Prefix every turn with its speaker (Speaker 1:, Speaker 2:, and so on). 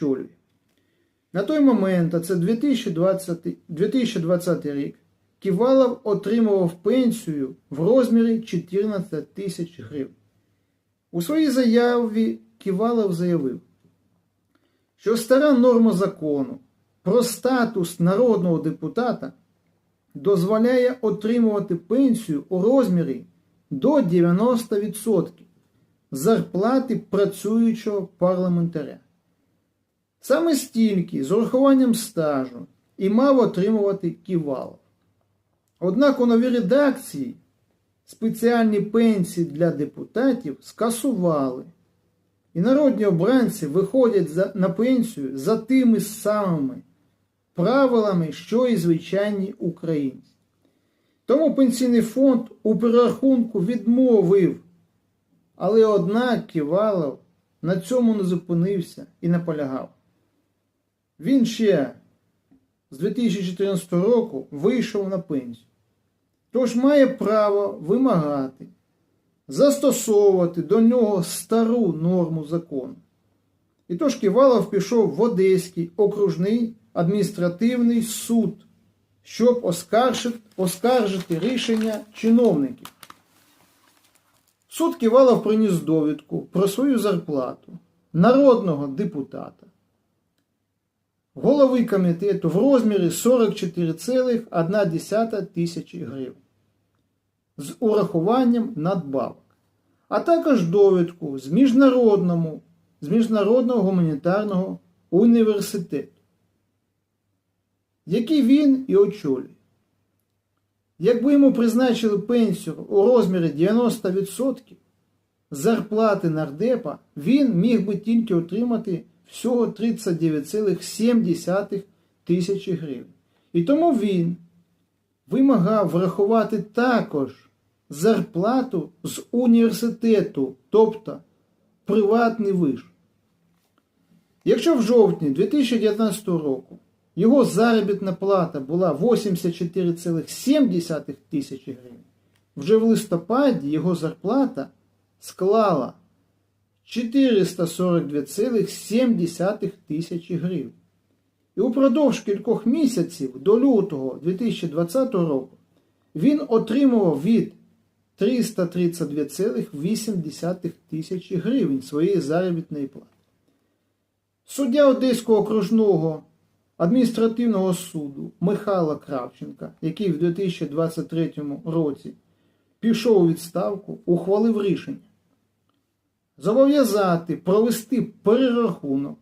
Speaker 1: очолює. На той момент, а це 2020, 2020 рік, Ківалов отримував пенсію в розмірі 14 тисяч гривень. У своїй заяві Ківалов заявив, що стара норма закону про статус народного депутата дозволяє отримувати пенсію у розмірі до 90% зарплати працюючого парламентаря. Саме стільки з урахуванням стажу і мав отримувати Ківалов. Однак у новій редакції спеціальні пенсії для депутатів скасували. І народні обранці виходять на пенсію за тими самими правилами, що і звичайні українці. Тому пенсійний фонд у перерахунку відмовив. Але однак Ківалов на цьому не зупинився і наполягав. Він ще з 2014 року вийшов на пенсію. Тож має право вимагати, застосовувати до нього стару норму закону. І тож Ківалов пішов в Одеський окружний адміністративний суд, щоб оскаржити, оскаржити рішення чиновників. Суд Ківалов приніс довідку про свою зарплату народного депутата, голови комітету в розмірі 44,1 тисячі гривень з урахуванням надбавок, а також довідку з міжнародному, з міжнародного гуманітарного університету, який він і очолює. Якби йому призначили пенсію у розмірі 90% зарплати нардепа, він міг би тільки отримати всього 39,7 тисячі гривень. І тому він вимагав врахувати також зарплату з університету, тобто приватний виш. Якщо в жовтні 2019 року його заробітна плата була 84,7 тисячі гривень, вже в листопаді його зарплата склала 442,7 тисячі гривень. І упродовж кількох місяців до лютого 2020 року він отримував від 332,8 тисячі гривень своєї заробітної плати. Суддя Одеського окружного адміністративного суду Михайла Кравченка, який в 2023 році пішов у відставку, ухвалив рішення зобов'язати провести перерахунок